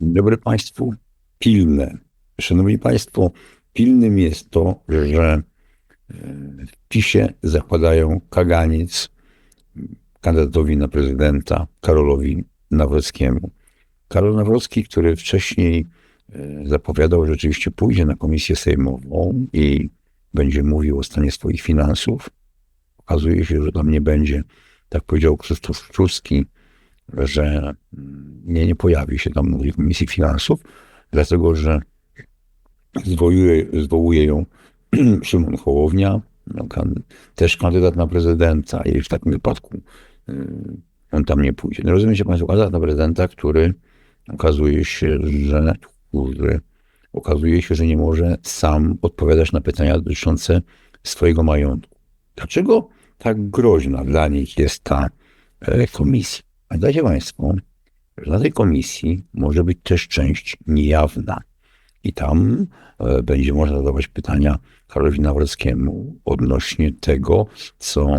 Dobry Państwu. Pilne. Szanowni Państwo, pilnym jest to, że e, w PiSie zakładają kaganiec kandydatowi na prezydenta Karolowi Nawrockiemu. Karol Nawrocki, który wcześniej e, zapowiadał, że rzeczywiście pójdzie na komisję sejmową i będzie mówił o stanie swoich finansów. Okazuje się, że tam nie będzie, tak powiedział Krzysztof Szczurski, że mm, nie, nie pojawi się tam w Komisji Finansów, dlatego że zwołuje, zwołuje ją Szymon Hołownia, no, też kandydat na prezydenta i w takim wypadku y, on tam nie pójdzie. No rozumiecie Państwo, kandydat na prezydenta, który okazuje się, że który okazuje się, że nie może sam odpowiadać na pytania dotyczące swojego majątku. Dlaczego tak groźna dla nich jest ta e, komisja? Pamiętajcie Państwo, że na tej komisji może być też część niejawna. I tam e, będzie można zadawać pytania Karolowi Nawrockiemu odnośnie tego, co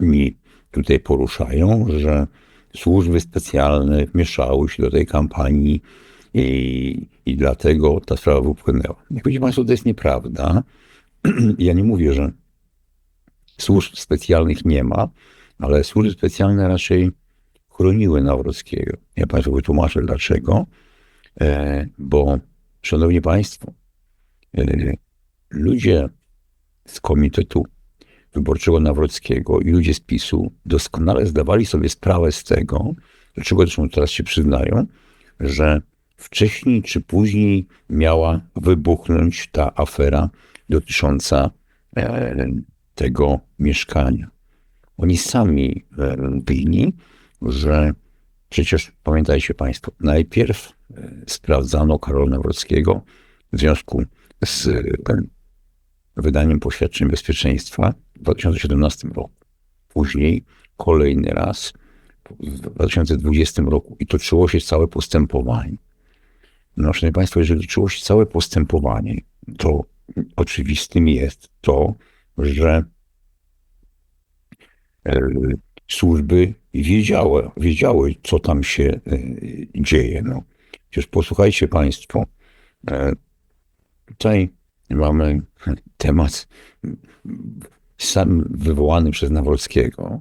mi tutaj poruszają, że służby specjalne wmieszały się do tej kampanii i, i dlatego ta sprawa wypłynęła. Jak wiecie Państwo, to jest nieprawda. Ja nie mówię, że służb specjalnych nie ma, ale służby specjalne raczej chroniły Nawrockiego. Ja Państwu wytłumaczę dlaczego. E, bo, Szanowni Państwo, e, ludzie z Komitetu Wyborczego Nawrockiego i ludzie z PiSu doskonale zdawali sobie sprawę z tego, do czego zresztą teraz się przyznają, że wcześniej czy później miała wybuchnąć ta afera dotycząca e, tego mieszkania. Oni sami byli, że przecież pamiętajcie Państwo, najpierw e, sprawdzano Karola Nawrockiego w związku z e, wydaniem poświadczeń bezpieczeństwa w 2017 roku. Później kolejny raz w 2020 roku i toczyło się całe postępowanie. No, szanowni Państwo, jeżeli toczyło się całe postępowanie, to oczywistym jest to, że e, służby wiedziały, wiedziały co tam się e, dzieje. No. Przecież posłuchajcie Państwo, e, tutaj mamy temat sam wywołany przez Nawrockiego,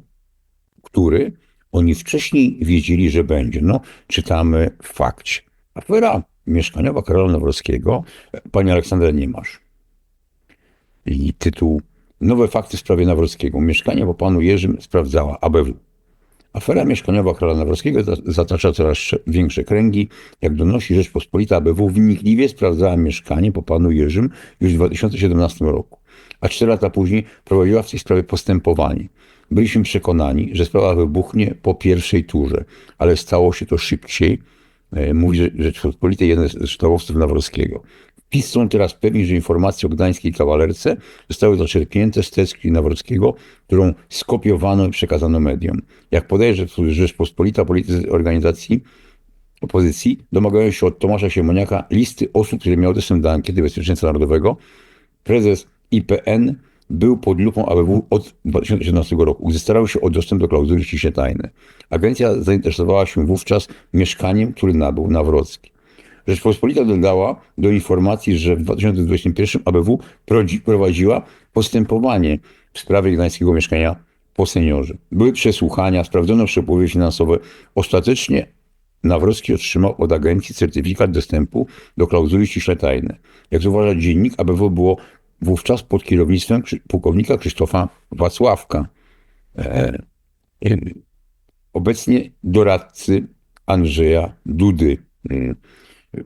który oni wcześniej wiedzieli, że będzie. No, czytamy w fakcie. Afera mieszkaniowa Karola Nawrockiego, pani Aleksandra nie masz. I tytuł Nowe fakty w sprawie Nawrockiego. Mieszkanie po panu Jerzym sprawdzała ABW. Afera mieszkaniowa Karola Nawrockiego zatacza coraz większe kręgi. Jak donosi Rzeczpospolita, ABW wnikliwie sprawdzała mieszkanie po panu Jerzym już w 2017 roku. A cztery lata później prowadziła w tej sprawie postępowanie. Byliśmy przekonani, że sprawa wybuchnie po pierwszej turze, ale stało się to szybciej, e, mówi Rzeczpospolitej jeden z sztabowców Nawrockiego. PiS teraz pewni, że informacje o gdańskiej kawalerce zostały zaczerpnięte z tezki Nawrockiego, którą skopiowano i przekazano mediom. Jak podaje Rzeczpospolita, politycy organizacji opozycji domagają się od Tomasza Siemoniaka listy osób, które miały dostęp do ankiety Bezpieczeństwa Narodowego. Prezes IPN był pod lupą ABW od 2017 roku, starał się o dostęp do klauzuli ściśle tajne. Agencja zainteresowała się wówczas mieszkaniem, który nabył Nawrocki. Rzeczpospolita dodała do informacji, że w 2021 ABW prowadziła postępowanie w sprawie gdańskiego mieszkania po seniorze. Były przesłuchania, sprawdzono przepływy finansowe. Ostatecznie Nawrocki otrzymał od agencji certyfikat dostępu do klauzuli ściśle tajne. Jak zauważa dziennik, ABW było wówczas pod kierownictwem pułkownika Krzysztofa Wacławka. E, obecnie doradcy Andrzeja Dudy.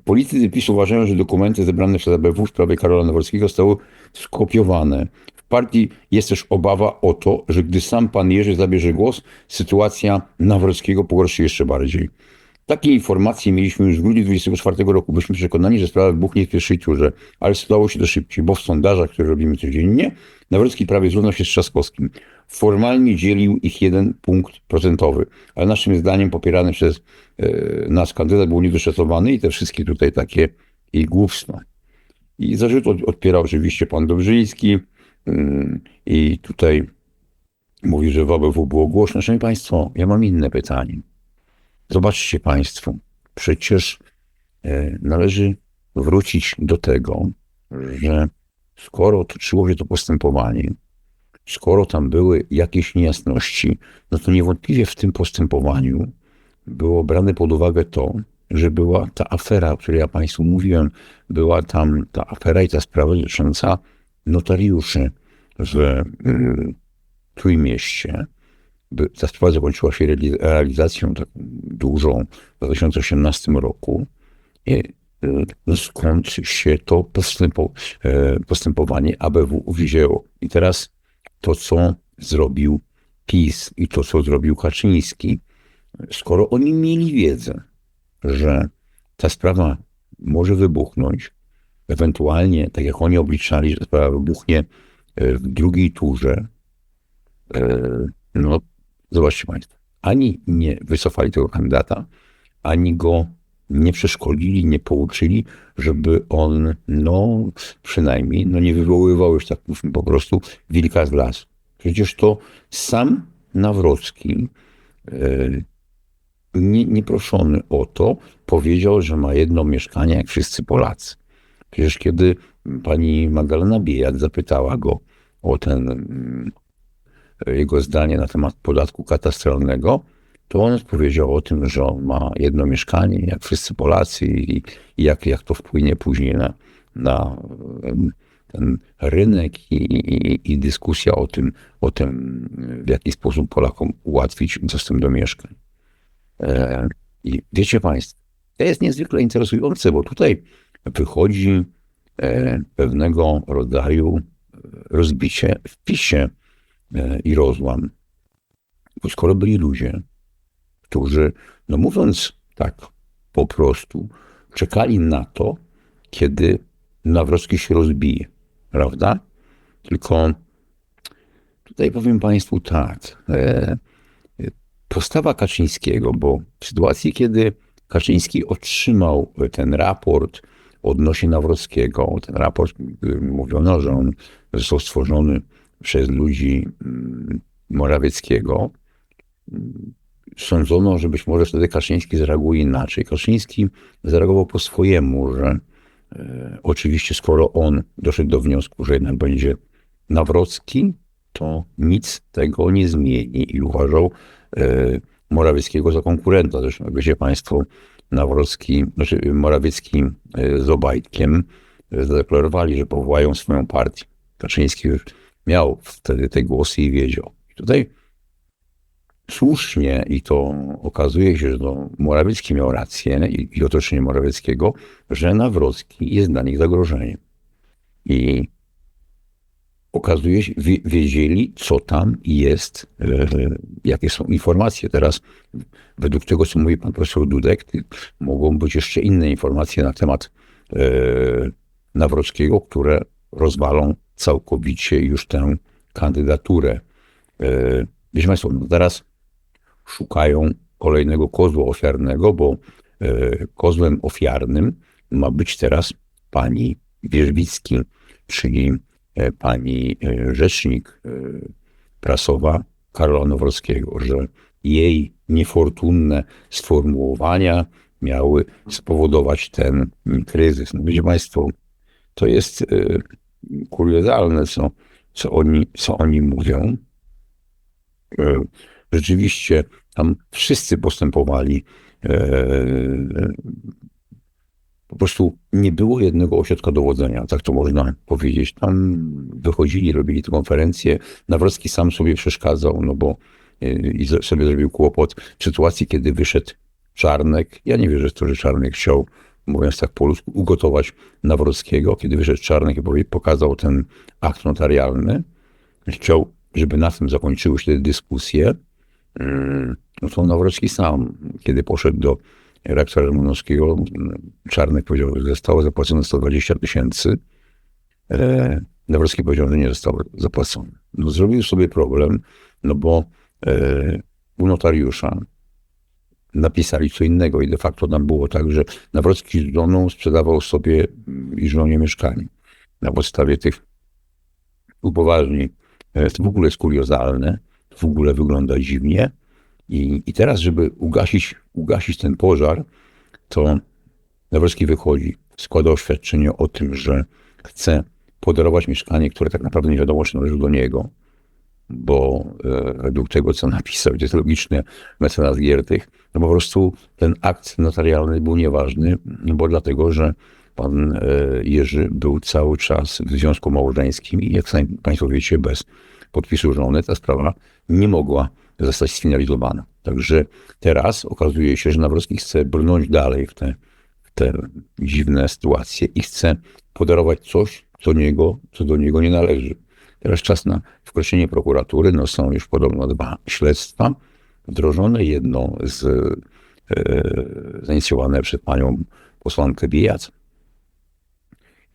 Politycy PiS uważają, że dokumenty zebrane przez ABW w sprawie Karola Nawrockiego zostały skopiowane. W partii jest też obawa o to, że gdy sam pan Jerzy zabierze głos, sytuacja Nawrockiego pogorszy jeszcze bardziej. Takie informacje mieliśmy już w grudniu 2024 roku. Byliśmy przekonani, że sprawa wybuchnie w pierwszej turze, ale stało się to szybciej, bo w sondażach, które robimy codziennie, Nawrocki prawie zrównał się z Trzaskowskim. Formalnie dzielił ich jeden punkt procentowy, ale naszym zdaniem popierany przez e, nas kandydat był niedoszacowany i te wszystkie tutaj takie i głupstwa. I zarzut odpierał oczywiście pan Dobrzyński yy, i tutaj mówi, że w ABW było głośno. Szanowni Państwo, ja mam inne pytanie. Zobaczcie Państwo, przecież e, należy wrócić do tego, że skoro toczyło się to postępowanie, skoro tam były jakieś niejasności, no to niewątpliwie w tym postępowaniu było brane pod uwagę to, że była ta afera, o której ja Państwu mówiłem, była tam ta afera i ta sprawa dotycząca notariuszy w y, Trójmieście. Ta sprawa zakończyła się reali- realizacją taką dużą w 2018 roku. I y, skąd się to e, postępowanie ABW wzięło? I teraz to, co zrobił PiS i to, co zrobił Kaczyński, skoro oni mieli wiedzę, że ta sprawa może wybuchnąć, ewentualnie, tak jak oni obliczali, że ta sprawa wybuchnie e, w drugiej turze, e, no zobaczcie Państwo, ani nie wycofali tego kandydata, ani go nie przeszkolili, nie pouczyli, żeby on, no przynajmniej, no nie wywoływał już tak mówmy, po prostu wilka z lasu. Przecież to sam Nawrocki, e, nie, nieproszony o to, powiedział, że ma jedno mieszkanie, jak wszyscy Polacy. Przecież kiedy pani Magdalena Biejat zapytała go o ten mm, jego zdanie na temat podatku katastralnego, to on powiedział o tym, że on ma jedno mieszkanie, jak wszyscy Polacy i, i jak, jak to wpłynie później na, na ten rynek i, i, i dyskusja o tym, o tym, w jaki sposób Polakom ułatwić dostęp do mieszkań. E, I wiecie Państwo, to jest niezwykle interesujące, bo tutaj wychodzi e, pewnego rodzaju e, rozbicie w PiSie e, i rozłam. Bo skoro byli ludzie, którzy, no mówiąc tak po prostu, czekali na to, kiedy Nawrocki się rozbije, prawda? Tylko tutaj powiem Państwu tak. E, postawa Kaczyńskiego, bo w sytuacji, kiedy Kaczyński otrzymał ten raport odnośnie Nawrockiego, ten raport, mówiono, że on został stworzony przez ludzi mm, Morawieckiego, sądzono, że być może wtedy Kaczyński zareaguje inaczej. Kaczyński zareagował po swojemu, że e, oczywiście skoro on doszedł do wniosku, że jednak będzie Nawrocki, to nic tego nie zmieni i uważał e, Morawieckiego za konkurenta. Zresztą, jak wiecie Państwo, Nawrocki, znaczy Morawiecki e, z Obajtkiem e, zadeklarowali, że powołają swoją partię. Kaczyński już miał wtedy te głosy i wiedział. I tutaj słusznie, i to okazuje się, że to Morawiecki miał rację i, i otoczenie Morawieckiego, że Nawrocki jest dla nich zagrożeniem. I okazuje się, wie- wiedzieli, co tam jest, e, jakie są informacje. Teraz, według tego, co mówi pan profesor Dudek, mogą być jeszcze inne informacje na temat e, Nawrockiego, które rozwalą całkowicie już tę kandydaturę. E, Wiecie Państwo, no teraz szukają kolejnego kozła ofiarnego, bo e, kozłem ofiarnym ma być teraz pani Wierzbicki, czyli e, pani e, rzecznik prasowa Karola Nowrockiego, że jej niefortunne sformułowania miały spowodować ten kryzys. No wiecie Państwo, to jest kuriozalne, co, co, oni, co oni mówią. Rzeczywiście tam wszyscy postępowali. e, Po prostu nie było jednego ośrodka dowodzenia, tak to można powiedzieć. Tam wychodzili, robili te konferencje. Nawrocki sam sobie przeszkadzał, no bo e, i sobie zrobił kłopot w sytuacji, kiedy wyszedł Czarnek. Ja nie wierzę w to, że Czarnek chciał, mówiąc tak po ludzku, ugotować Nawrockiego. Kiedy wyszedł Czarnek i pokazał ten akt notarialny, chciał, żeby na tym zakończyły się te dyskusje, no to Nawrocki sam, kiedy poszedł do rektora Romanowskiego, Czarnek powiedział, że zostało zapłacone 120 tysięcy. E, powiedział, że nie zostało zapłacone. No, zrobił sobie problem, no bo e, u notariusza napisali co innego i de facto tam było tak, że Nawrocki z żoną sprzedawał sobie i żonie mieszkanie. Na podstawie tych upoważnień. E, To w ogóle jest kuriozalne, w ogóle wygląda dziwnie. I, I teraz, żeby ugasić, ugasić ten pożar, to Nawrocki wychodzi, składa oświadczenie o tym, że chce podarować mieszkanie, które tak naprawdę nie wiadomo, czy należy do niego, bo e, według tego, co napisał, to jest logiczne, mecenas Giertych, no po prostu ten akt notarialny był nieważny, bo dlatego, że pan e, Jerzy był cały czas w związku małżeńskim i jak sami Państwo wiecie, bez podpisu żony ta sprawa nie mogła zostać sfinalizowana. Także teraz okazuje się, że Nawrocki chce brnąć dalej w te, w te dziwne sytuacje i chce podarować coś, co, niego, co do niego nie należy. Teraz czas na wkroczenie prokuratury. No są już podobno dwa śledztwa wdrożone. Jedno z, e, zainicjowane przez panią posłankę Bijac.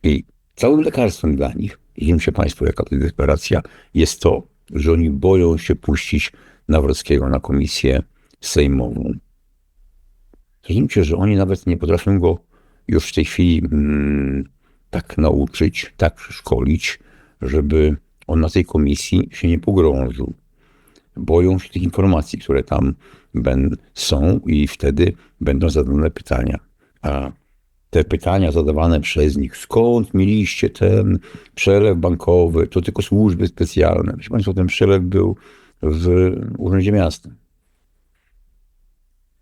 I całym lekarstwem dla nich, widzicie Państwo, jaka to desperacja, jest to, że oni boją się puścić Nawrockiego na komisję sejmową. Zrozumcie, że oni nawet nie potrafią go już w tej chwili mm, tak nauczyć, tak szkolić, żeby on na tej komisji się nie pogrążył. Boją się tych informacji, które tam ben, są i wtedy będą zadane pytania. A te pytania zadawane przez nich, skąd mieliście ten przelew bankowy, to tylko służby specjalne. Proszę Państwa, ten przelew był w Urzędzie Miasta.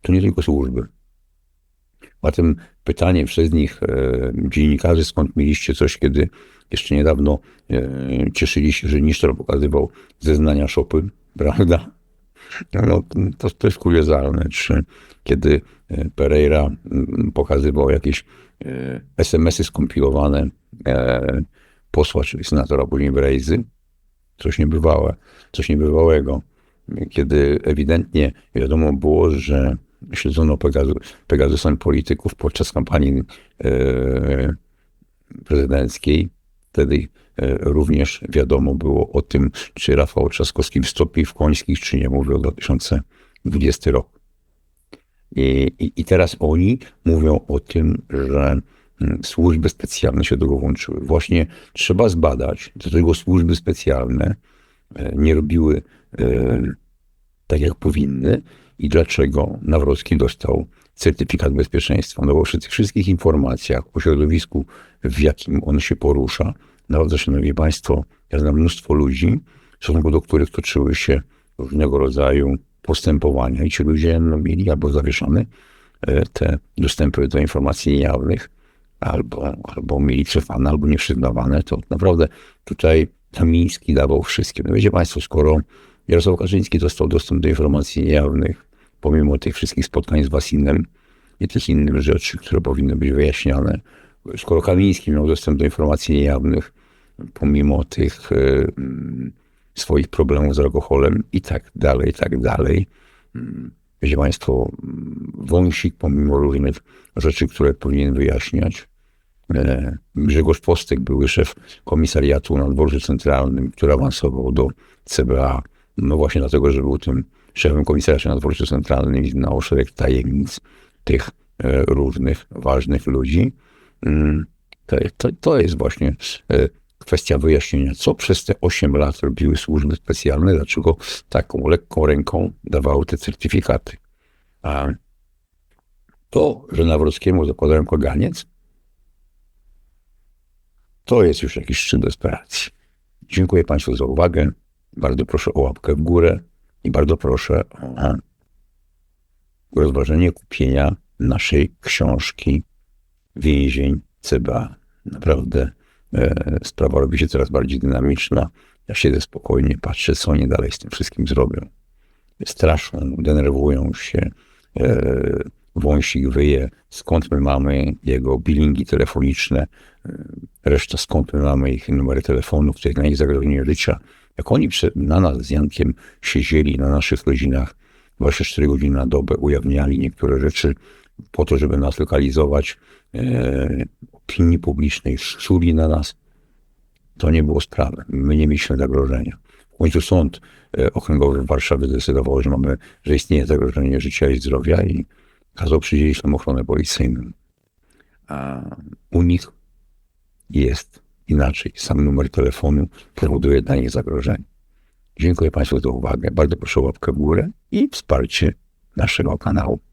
To nie tylko służby. A tym pytanie przez nich e, dziennikarzy, skąd mieliście coś, kiedy jeszcze niedawno e, cieszyli się, że Nisztor pokazywał zeznania szopy, prawda? No, to, to jest kuriozalne, czy kiedy e, Pereira mm, pokazywał jakieś e, SMS-y skompilowane e, posła, czyli senatora później Brejzy, coś niebywałe, coś niebywałego, kiedy ewidentnie wiadomo było, że śledzono Pegazu, Pegazusem polityków podczas kampanii prezydenckiej. Wtedy również wiadomo było o tym, czy Rafał Trzaskowski wstąpi w Końskich, czy nie, mówił o 2020 rok. I, i, I teraz oni mówią o tym, że mm, służby specjalne się do tego włączyły. Właśnie trzeba zbadać, do tego służby specjalne e, nie robiły tak, jak powinny i dlaczego Nawrocki dostał certyfikat bezpieczeństwa. No bo przy tych wszystkich informacjach o środowisku, w jakim on się porusza, naprawdę, szanowni państwo, ja znam mnóstwo ludzi, w stosunku do których toczyły się różnego rodzaju postępowania i ci ludzie no, mieli albo zawieszone e, te dostępy do informacji niejawnych, albo, albo mieli cofane, albo nieprzyznawane, to naprawdę tutaj Kamiński dawał wszystkim. No wiecie państwo, skoro Jarosław Kaczyński dostał dostęp do informacji niejawnych, pomimo tych wszystkich spotkań z Wasinem i tych innych rzeczy, które powinny być wyjaśniane. Skoro Kamiński miał dostęp do informacji niejawnych, pomimo tych y, swoich problemów z alkoholem i tak dalej, i tak dalej. Mm, wiecie Państwo, mm, Wąsik, pomimo różnych rzeczy, które powinien wyjaśniać, e, Grzegorz Postek, były szef komisariatu na dworze centralnym, który awansował do CBA, no właśnie dlatego, że był tym szefem komisarza na dworcu centralnym i znał szereg tajemnic tych e, różnych ważnych ludzi. Mm, to, to, to jest właśnie e, kwestia wyjaśnienia, co przez te 8 lat robiły służby specjalne, dlaczego taką lekką ręką dawały te certyfikaty. A to, że Nawrockiemu zakładają kaganiec, to jest już jakiś szczyt desperacji. Dziękuję Państwu za uwagę. Bardzo proszę o łapkę w górę i bardzo proszę o rozważenie kupienia naszej książki Więzień CBA. Naprawdę e, sprawa robi się coraz bardziej dynamiczna. Ja siedzę spokojnie, patrzę, co oni dalej z tym wszystkim zrobią. Straszą, denerwują się. E, wąsik wyje, skąd my mamy jego bilingi telefoniczne, e, reszta skąd my mamy ich numery telefonów, to jest na ich zagrożenie życia. Jak oni na nas z Jankiem siedzieli na naszych rodzinach 24 godziny na dobę, ujawniali niektóre rzeczy po to, żeby nas lokalizować, e, opinii publicznej, szczuli na nas, to nie było sprawy. My nie mieliśmy zagrożenia. W końcu sąd e, okręgowy w Warszawie zdecydował, że mamy, że istnieje zagrożenie życia i zdrowia i kazał przydzielić nam ochronę policyjną. A u nich jest inaczej. Sam numer telefonu powoduje dla nich zagrożenie. Dziękuję Państwu za uwagę. Bardzo proszę o łapkę w górę i wsparcie naszego kanału.